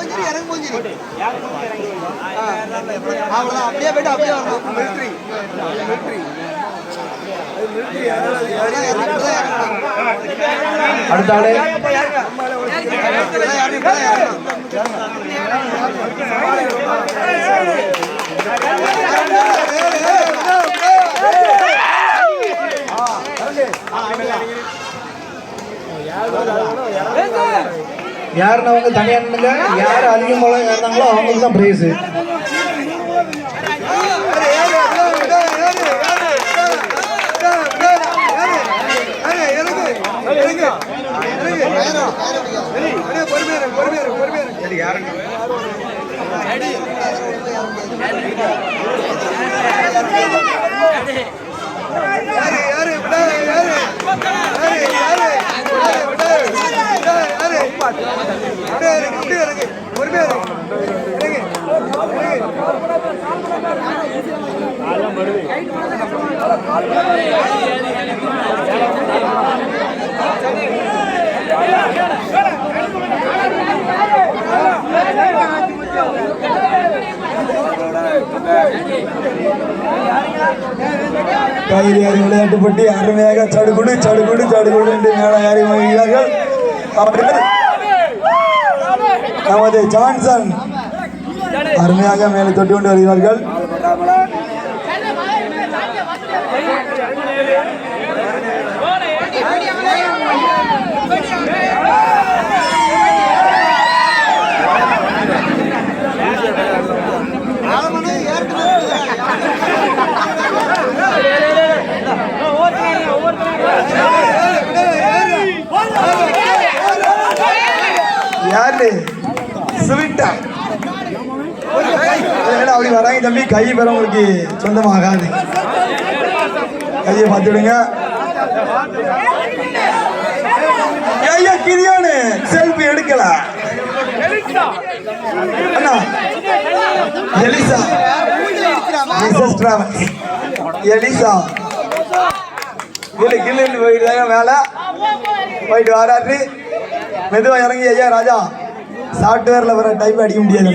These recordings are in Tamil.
போஞ்சிரி இறங்கு போஞ்சிரி. அவ்வளோதான் அப்படியே போயிட்டு அப்படியே வரணும். மிலிட்ரி. மிலிட்ரி. அடுத்த ஆளு. யாருன்னு அவங்க தனியாக நின்னுங்க? யார் அதிகமாக இருந்தாங்களோ அவங்களுக்கு தான் பிரைஸ் கையிலேறி விளையாட்டு பட்டி அருமையாக சடுகுடு சடுகுடு சடுகுடு என்று மேலே ஏறி வருகிறார்கள் அவர்கள் நமது ஜான்சன் அருமையாக மேலே தொட்டு கொண்டு வருகிறார்கள். யாரு சுவிட்டா அப்படி வராங்க தம்பி. கை பெற உங்களுக்கு சொந்தமாகாது. கையை பார்த்து விடுங்க. ஐயா கிரியானு செல்ஃபி எடுக்கல. அண்ணா. எலிசா. Mrs travel Elisa. கிளு கிள்ளுன்னு போயிட்டாங்க மேலே போயிட்டு வராரு. மெதுவாக இறங்கி ஐயா ராஜா. சாஃப்ட்வேர்ல வர டைப் அடிக்க முடியாது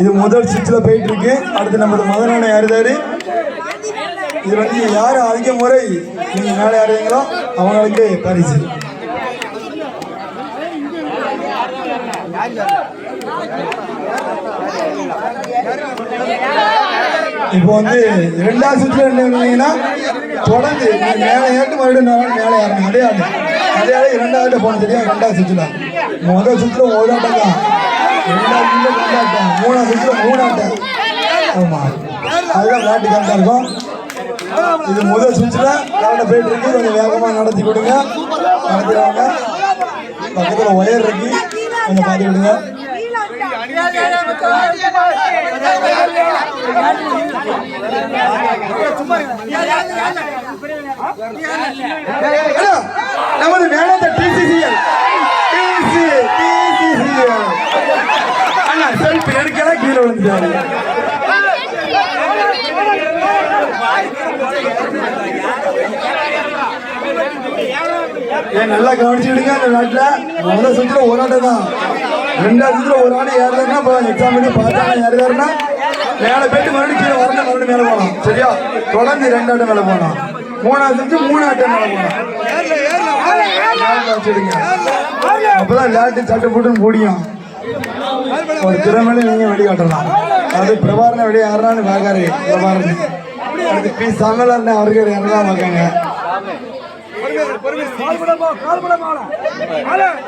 இது முதல் சுற்றுல போயிட்டு இருக்கு. அடுத்து நமது மதனான யாருதாரு? இது வந்து யார் அதிக முறை? நீங்க மேலே யாருங்களோ அவங்களுக்கு பரிசு. இப்போ வந்து ரெண்டாவது சுற்றுல என்ன பண்ணீங்கன்னா தொடர்ந்து மேலே ஏட்டு மறுபடியும் மேலே ஏறணும். அதே ஆடு அதே ஆடு இரண்டாவது போன தெரியா ரெண்டாவது சுற்றுல முதல் சுற்றுல ஒரு ஆட்டம் தான். ரெண்டாவது சுற்றுல ரெண்டு ஆட்டம். மூணாவது சுற்றுல மூணு ஆட்டம். ஆமா. அதுதான் விளையாட்டு கரெக்டாக இருக்கும். இது முதல் சுற்றுல கரெக்டாக போயிட்டு இருக்கு. கொஞ்சம் வேகமாக நடத்தி கொடுங்க. நடத்திடுவாங்க பக்கத்தில் ஒயர் இருக்கு. கொஞ்சம் பார்த்து விடுங்க. நமது மேலத்த டிசிசிஎல் டிசி டிசிசிஎல் அண்ணா செல்ஃபி எடுக்கல கீழே விழுந்துட்டாரு நல்லா கவனிச்சுடுங்க அந்த நாட்டில். முதல் சுற்றுல ஒரு ஆட்டை தான் ரெண்டாவது ஒரு ஆள் ஏறலன்னா இப்போ எக்ஸாம் பண்ணி பார்த்தாங்க ஏறுறாருன்னா மேலே போயிட்டு மறுபடியும் கீழே வரணும் மறுபடியும் மேலே போகலாம் சரியா? தொடர்ந்து ரெண்டு ஆட்டம் மேலே போகலாம் மூணாவது சுற்று மூணு ஆட்டம் மேலே போகலாம் வச்சுடுங்க. அப்பதான் லேட்டு சட்டை போட்டுன்னு முடியும் ஒரு திறமையில நீங்க வெளிக்காட்டலாம் அது பிரபாரண வெளியே யாருனாலும் பார்க்காரு பிரபாரணி அடுத்து பி. சமலர்னு அவருக்கு யாரெல்லாம் பார்க்காங்க.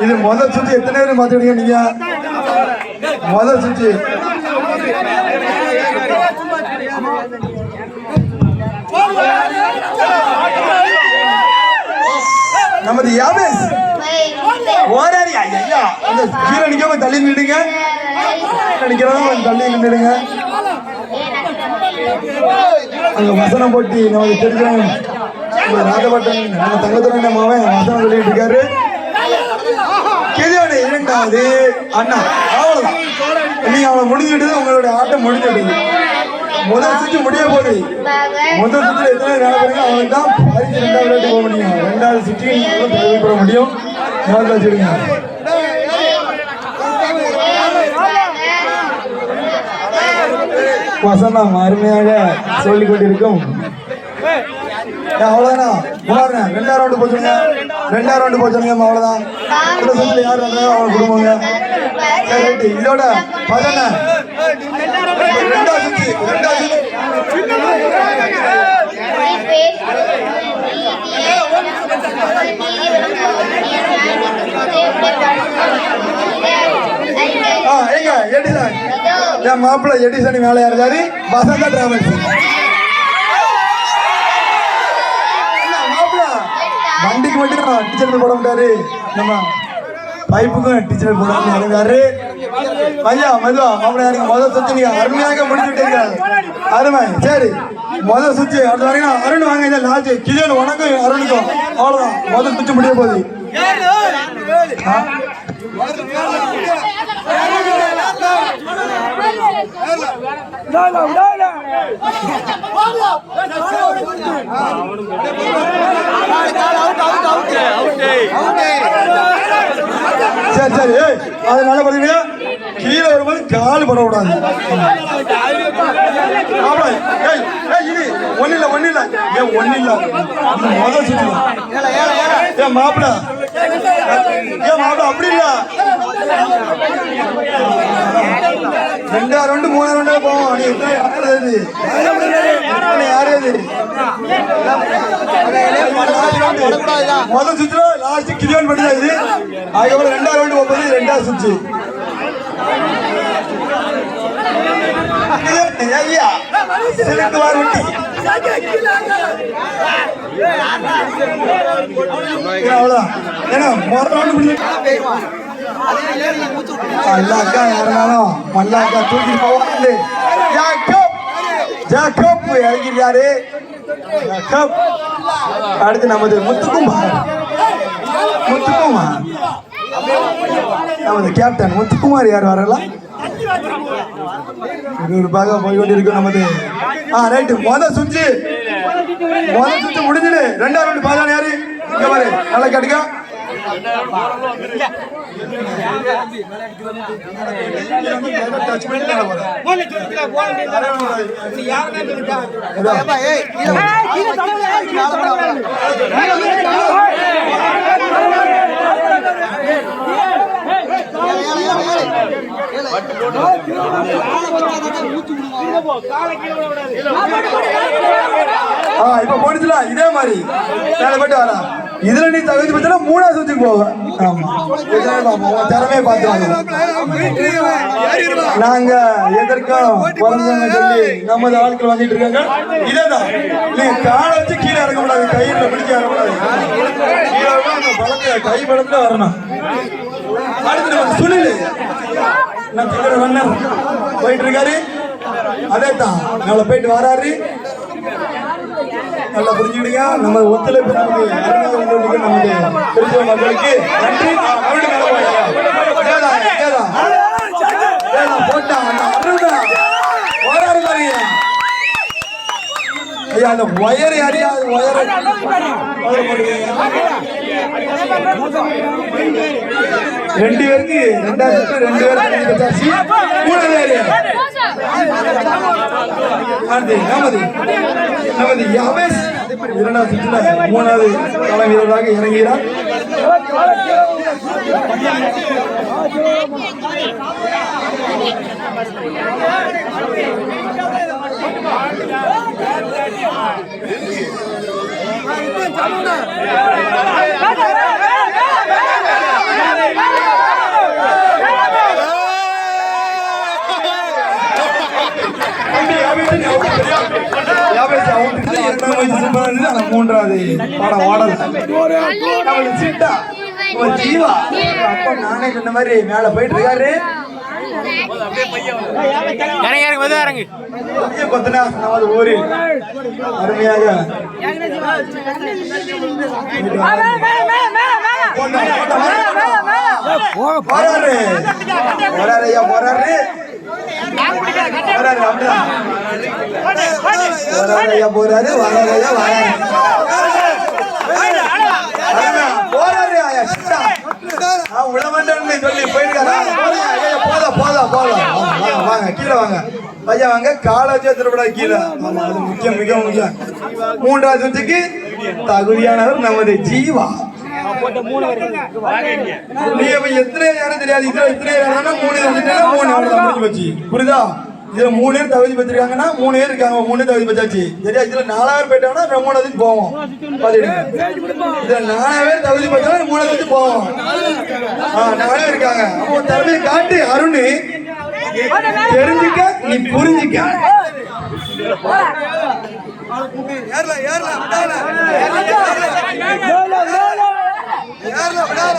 இது முதல் சுற்று எத்தனை பேர் பார்த்துடுங்க நீங்க? முதல் சுற்று. நமது யாபேஸ் ஓராரி ஐயா அந்த கீழே நிக்காம தள்ளி நின்னுடுங்க நிக்கிறவங்க தள்ளி நின்னுடுங்க அங்க வசனம் போட்டி நமக்கு தெரிஞ்சவங்க ராஜபட்டன் நம்ம தங்கத்துறை மாவன் வசனம் சொல்லிட்டு இருக்காரு. கெதியோட இரண்டாவது அண்ணா. அவ்வளவுதான். நீங்க அவளை முடிஞ்சுட்டு உங்களுடைய ஆட்டம் முடிஞ்சிட்டது முதல் சுற்று முடிய போகுது. முதல் சுற்று எத்தனை வேலை அவனுக்கு தான் பரிசு ரெண்டாவது ரேட்டு போக முடியும். ரெண்டாவது சுற்றி நீங்களும் தகுதி பெற முடியும். ஞாபகம் வச்சிருங்க வசனம் அருமையாக சொல்லிக் கொண்டிருக்கும். ஏன் அவ்வளவுதானா? ரெண்டாயிரம் ரவுண்டு போச்சுங்க. ரெண்டாயிரம் ரவுண்டு போச்சுங்க அவ்வளவுதான். இந்த யார் அவங்க குடும்பங்க சரி ரைட்டு இதோட பதன ஆ ஏங்க எடிசன். என் மாப்பிள்ள எடிசன் மேலே இருந்தாரு வசந்தா டிராவல்ஸ் என்ன மாப்பிள்ள பைப்புக்கு மட்டும் டீச்சர் போட மாட்டாரு நம்ம பைப்புக்கும் டீச்சர் போட இருந்தாரு ஐயா மதுவா மாப்பிள்ள எனக்கு முதல் சுத்தி நீங்க அருமையாக முடிச்சுட்டீங்க அருமை சரி முதல் சுத்தி அடுத்த வரைக்கும் அருண் வாங்க இந்த லாஸ்ட் கிஜன் உனக்கும் அருணுக்கும் அவ்வளவுதான் முதல் சுத்தி முடிய போகுது ஆ? சரி சரி ஏய் அதனால பாத்தீங்கன்னா கீழே வரும்போது கால் படக்கூடாது. மாப்பிள, ஏய் ஏய் இது ஒண்ணு இல்ல ஒண்ணு இல்ல ஏன் ஒண்ணு இல்ல இது முதல் சுற்று ஏன் மாப்பிள ஏன் மாப்பிள. அப்படி இல்ல ரெண்டாயிரம் ரெண்டு மூணாயிரம் ரெண்டு போவோம். நீ எத்தனை முதல் சுற்றுல லாஸ்ட் பண்ணி இது. அதுக்கப்புறம் ரவுண்டு ஐயா அவ்வளோதான் ஏன்னா முதல் ரவுண்டு முடிஞ்சு மல்லாக்கா யாருனாலும் மல்லாக்கா தூக்கி போவாங்க ஜாக்கப் ஜாக்கப் இறங்கிருக்காரு ஜாக்கப் அடுத்து நமது முத்துக்குமார் முத்துக்குமார் நமது கேப்டன் முத்துக்குமார் யார் வரலாம்? விறுவிறுப்பாக போய் கொண்டிருக்கும் நமது ஆ ரைட்டு முத சுற்று. முத சுற்று முடிஞ்சுது. ரெண்டாவது ரவுண்டு பாதான யாரு இங்க பாரு. நல்லா கேட்டுக்க. டச் பண்ணி மேல போறேன். ஆ இப்ப போடுச்சுல இதே மாதிரி. மேல போட்டு வரா. இதுல நீ தகுதி பத்தினா மூணாவது சுத்துக்கு போவ. ஆமா. திறமையை பார்த்து நாங்க எதற்கும் பிறந்தவங்க சொல்லி நமது ஆட்கள் வந்துட்டு இருக்காங்க. இதேதான் நீ காலை வச்சு கீழே இறங்க கூடாது கையில பிடிக்க இறங்கக்கூடாது. கீழே இறங்கினா கை பலத்துல வரணும். அடுத்து நம்ம சுனில். நம்ம திரு வண்ணர் போயிட்டு இருக்காரு அதே தான் மேல போயிட்டு வராரு. நல்லா புரிஞ்சுக்கிடுங்க. நம்ம ஒத்துழைப்பு நமக்கு அருமையாக உங்களுக்கு திருச்சி மக்களுக்கு நன்றி அவரு மேல போயா இதேதான், இதேதான். இதேதான், போட்டான் அந்த அருணா போராடு பாருங்க ஐயா அந்த ஒயர் யாரையாவது ஒயர் ரெண்டு பேருக்கு ரெண்டாவது ரெண்டு பேருக்கு யாரு அடுத்து நமது நமது யாவேஸ் இரண்டாவது சுற்றுல மூணாவது கள வீரராக இறங்குகிறார். மூன்றாவது படம் ஓடல சிட்டா. ஜீவா. அப்பா நானே சொன்ன மாதிரி மேல போயிட்டு இருக்காரு. இறங்கி இறங்கி மெதுவா இறங்கு. நமது ஊரில் அருமையாக போறாரு போறாரு ஐயா போறாரு ஐயா போறாரு வராரு. ஐயா வராரு உழவன் சொல்லி போயிருக்காங்க போதா போதா போதா வாங்க. கீழே வாங்க. பையன் வாங்க. காலேஜே திருவிழா கீழே. அது முக்கியம் மிக முக்கியம். மூன்றாவது சுற்றுக்கு தகுதியானவர் நமது ஜீவா. நீ எத்தனை யாரும் தெரியாது. இத்தனை எத்தனை யாரும் மூணு மூணு நாள் முடிஞ்சு போச்சு. புரிதா இதுல மூணு பேர் தகுதி பெற்றிருக்காங்கன்னா மூணு பேர் இருக்காங்க மூணு தகுதி பெற்றாச்சு. சரியா? இதுல நாலாயிரம் போயிட்டாங்கன்னா மூணாவதுக்கு போவோம். இதுல நாலாயிரம் பேர் தகுதி பெற்றா மூணாவதுக்கு போவோம். ஆ நாலு பேர் இருக்காங்க. அப்போ திறமையை காட்டு அருண். தெரிஞ்சுக்க நீ புரிஞ்சுக்க. ஏறல ஏறல விடாத ஏறல. விடாத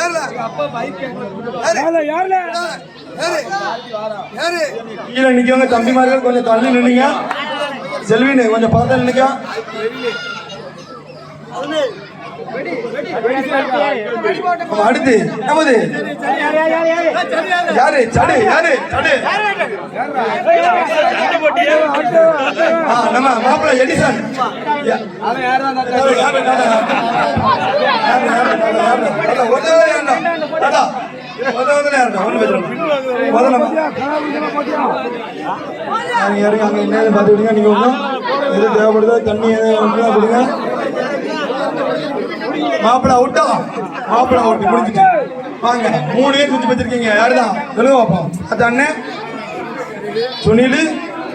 ஏறல ஏறு ஏறு ஏறு கீழே நிக்கவங்க தம்பிமார்கள் கொஞ்சம் தள்ளி நின்னுங்க செல்வினு கொஞ்சம் பார்த்து நின்னுக்க அடுத்து நமது யாரு சடு யாரு சடு நம்ம மாப்பிள்ள எடிசன் யா- நீங்கள் இறங்க அங்கே என்னன்னு பார்த்து விடுங்க நீங்கள் ஒன்றும் எது தேவைப்படுதோ தண்ணி மூணு பேர் குச்சி வச்சிருக்கீங்க யாரு தான் சொல்லுங்க பார்ப்போம் அது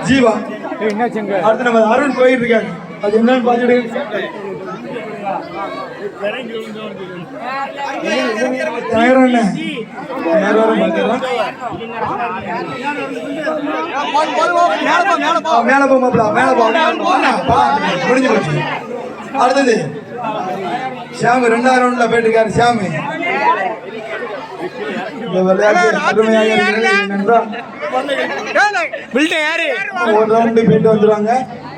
ஜீவா அடுத்து நம்ம அருண் போயிட்டு இருக்காங்க அது என்னன்னு பார்த்துட்டு மேல போமாப்ல மேல முடிஞ்சு போச்சு அடுத்தது சாமி ரெண்டாவது போயிட்டு இருக்காரு சாமி இந்த விளையாட்டு இருக்கிறது ஏனென்றால் ஒரு ரவுண்டு போயிட்டு வந்துருவாங்க.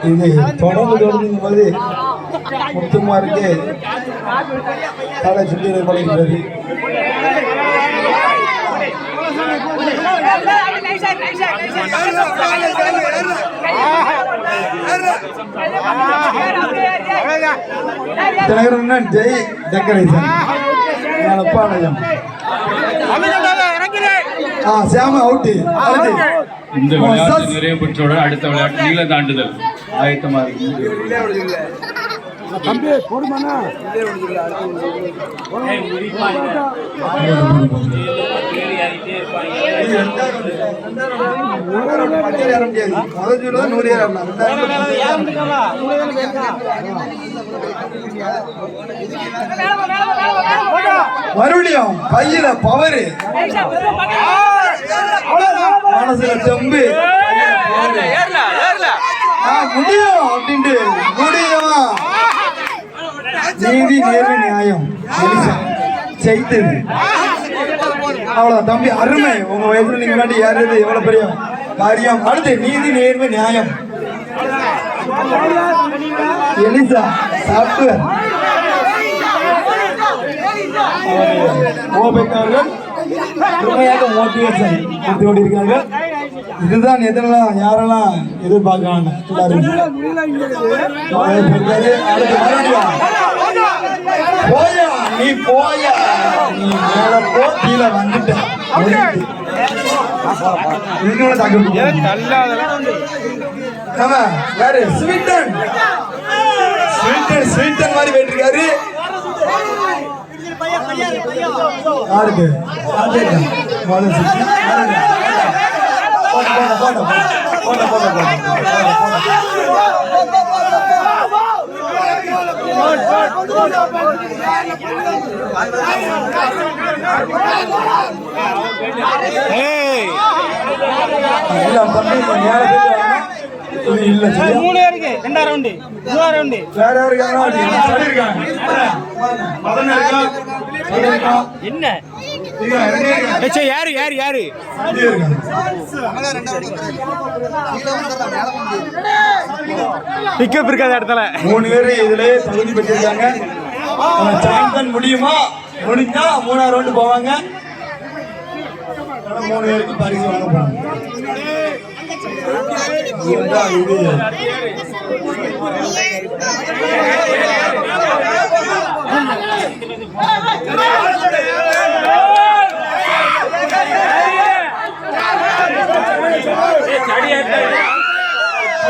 இது தொடர்ந்து தொடர்ந்து போது முத்துமாருக்கு தலை சுற்றி பழகிறது ஜெய் டெக்கரேஷன் பாளையம் சேம அவுட்டு இந்த விளையாட்டு நிறைவு பெற்றோட அடுத்த விளையாட்டு நீள தாண்டுதல். ஆயத்தமா மறுபடியும் பையில பவரு மனசுல தெம்பு ஆ, முடியும் அப்படின்ட்டு. முடியும்? நீதி நேர்மை நியாயம். எலிசா செய்தது அவ்வளவு தம்பி அருமை. உங்க வயசுல நீங்க காட்டி ஏறுறது எவ்வளவு பெரிய காரியம்? அடுத்து நீதி நேர்மை நியாயம். எலிசா சாப்ட்வேர் ஓபைக்காரர்கள் உண்மையாக மோட்டிவேஷன் கொடுத்து கொண்டிருக்கார்கள் இதுதான் எதெல்லாம் யாரெல்லாம் மறுபடியும். போயா நீ போயா. நீ மேல போ கீழே வந்துட்ட. மேல தாக்க யாரு? ஸ்வீட்டன். ஸ்வீட்டன் ஸ்வீட்டன் மாதிரி போயிட்டு இருக்காரு யாருக்கு? இல்ல பண்ணி இல்ல மூணு இருக்கு ரெண்டாயிரம் ரவுண்டு மூணாயிரம் ரவுண்டு வேற யாரு என்ன யாரு யாரு யாரு பிக்கப் இருக்காத இடத்துல மூணு பேர் இதுல தகுதி பெற்றிருக்காங்க சாம்பியன் முடியுமா முடிஞ்சா மூணாவது ரவுண்டு போவாங்க மூணு பேருக்கு பரிசு வாங்க போறாங்க இதுதான் இது.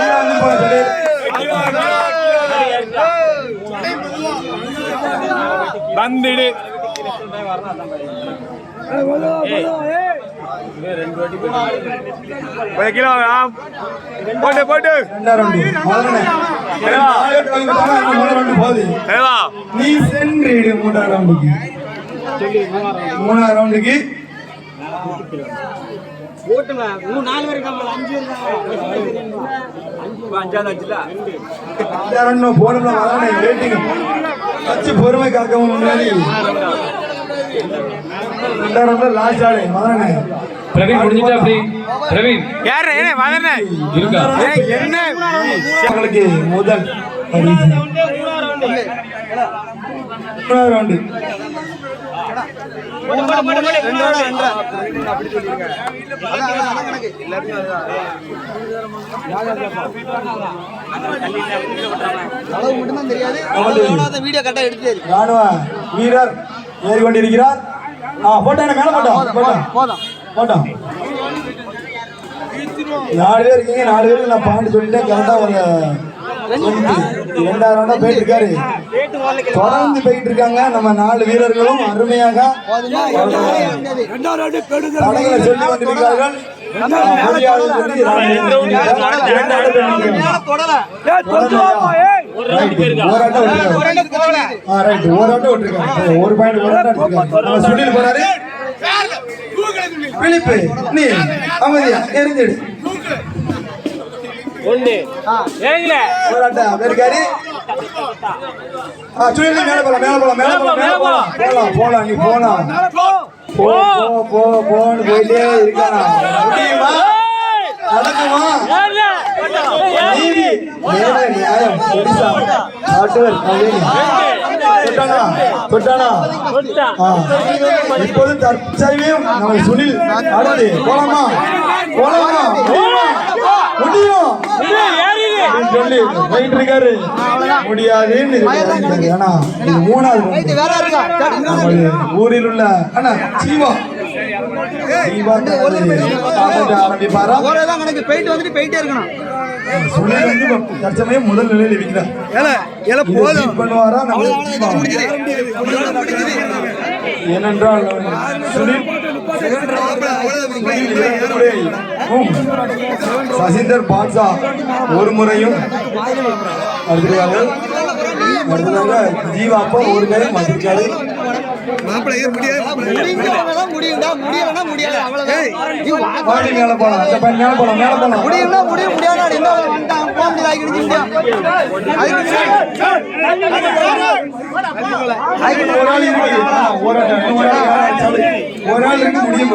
வந்து பாரு, வந்துடு ஒரு கிலோ. போட்டு போட்டு. ரெண்டாம் ரவுண்டு முதல்ல நாலு ரவுண்டு தானே, இன்னும் மூணு ரவுண்டு போகுது ஏவா நீ சென்று மூணாம் ரவுண்டுக்கு மூணாம் வச்சு பொறுமை காக்கவும் முன்னாடி. ரெண்டாம் ரவுண்டு லாஸ்ட் ஆடு மதனே பிரவீன் முடிஞ்சிட்டா அப்படி? பிரவீன். யாரு என்ன இருக்கா? என்ன? உங்களுக்கு முதல் ரவுண்டு வீடியோ கரெக்டாக ராணுவ வீரர் ஏறி கொண்டிருக்கிறார் மேல போட்டோம் போட்டோம் போதும் போட்டோம் நாலு பேர் இருக்கீங்க? நாலு பேருக்கு நான் பாண்டு சொல்லிட்டேன் கரெக்டா ஒரு இரண்டாயிரம் ரவுண்டா போயிட்டு இருக்காரு தொடர்ந்து போயிட்டு இருக்காங்க நம்ம நாலு வீரர்களும் அருமையாக தடங்களை சொல்லி கொண்டிருக்கிறார்கள் Right. ஒரு பாயிண்ட் ஒரு சுனில் போறாரு பிலிப்பு நீ அமைதியா எரிஞ்சிடு ஒரு ஆட்டம் அப்படி இருக்காரு ஆ, சுனில் மேல போலாம் மேல போலாம் மேல போலாம் மேல போலாம். போலாம் போலாம் நீ போலாம். போ போ போ போன்னு போயிட்டே இருக்கானா. முடியுமா நடக்குமா? நீதி. நேர நியாயம். பெருசா. ஆட்டவர் கவிஞர் தொட்டானா? தொட்டானா? ஆ. இப்போது தற்சமயம் நம்ம சுனில் அடுத்து போலாமா? போலாமா. முடியும். சொல்லி போயிட்டு இருக்காரு. முடியாதுன்னு இது மூணாவது ஊரில் உள்ள ஜீவா காமெடி ஆரம்பிப்பாரா? போயிட்டு வந்துட்டு போயிட்டே இருக்கணும். தற்சமயம் முதல் நிலையில் இருக்கிறார் பண்ணுவாரா? ஏனென்றால் சுனில் சசிந்தர் பாட்சா ஒரு முறையும் அடுத்ததாக ஜீவாப்பா ஒரு நேரம் மதிக்காது முறையும் வந்திருக்காரு முடியும்னா முடியும்டா. முடியலன்னா முடியாது. அவ்வளவுதான். மேல போலாம். அந்த பையன் மேல போலாம் மேல போலாம். முடியும்னா முடியும். முடியாது என்ன வந்துட்டான் முடியாது ஆகி ஒரு ஆள் இருக்கு ஒரு ஆள் ஒரு ஆள் முடியும்.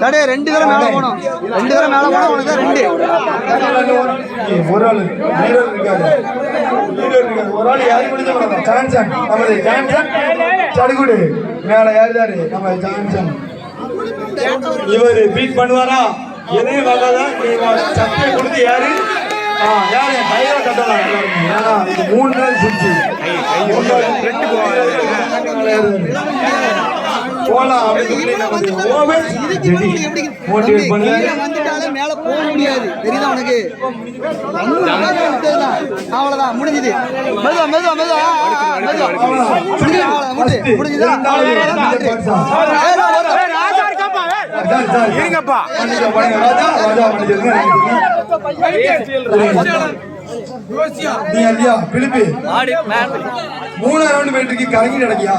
தடே ரெண்டு தடவை மேல போனோம் ரெண்டு தடவை மேல போனோம் உனக்கு தான் ரெண்டு. ஒரு ஆள் வீரர் இருக்காரு வீரர் இருக்காரு ஒரு ஆள் யாரு முடிஞ்ச போறாங்க ஜான்சன் நமது ஜான்சன் சடுகுடு மேல யாருதாரு நம்ம ஜான்சன் இவர் பீட் பண்ணுவாரா? எதையும் வகைதான் சட்டை கொடுத்து யாரு? இது மூணு நாள் சுற்று போலாம் அப்படின்னு ஓவர் மோட்டிவேட் பண்ணி. கீழே வந்துட்டாலே மேல போக முடியாது. தெரியுதா உனக்கு? விட்டதுதான். அவ்வளவுதான். முடிஞ்சது. மெதுவா மெதுவா மெதுவா. ஆ, ஆ, மெதுவா. முடிஞ்சது, அவ்வளவுதான், முடிஞ்சது. முடிஞ்சுதா? ஏய், நான் ஒரு- இருங்கப்பா மூணு ரவுண்ட் போயிட்டு கலங்கி நடக்கியா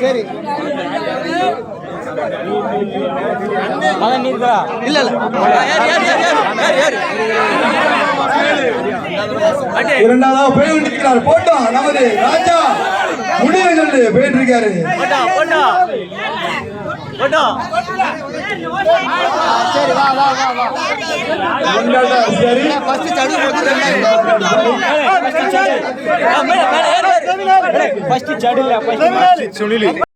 சரி இல்ல இல்ல இரண்டாவது போய் கொண்டிருக்கிறார் போட்டோம் நமது ராஜா சொல்லு போயிட்டு இருக்காரு சரி சுனிலி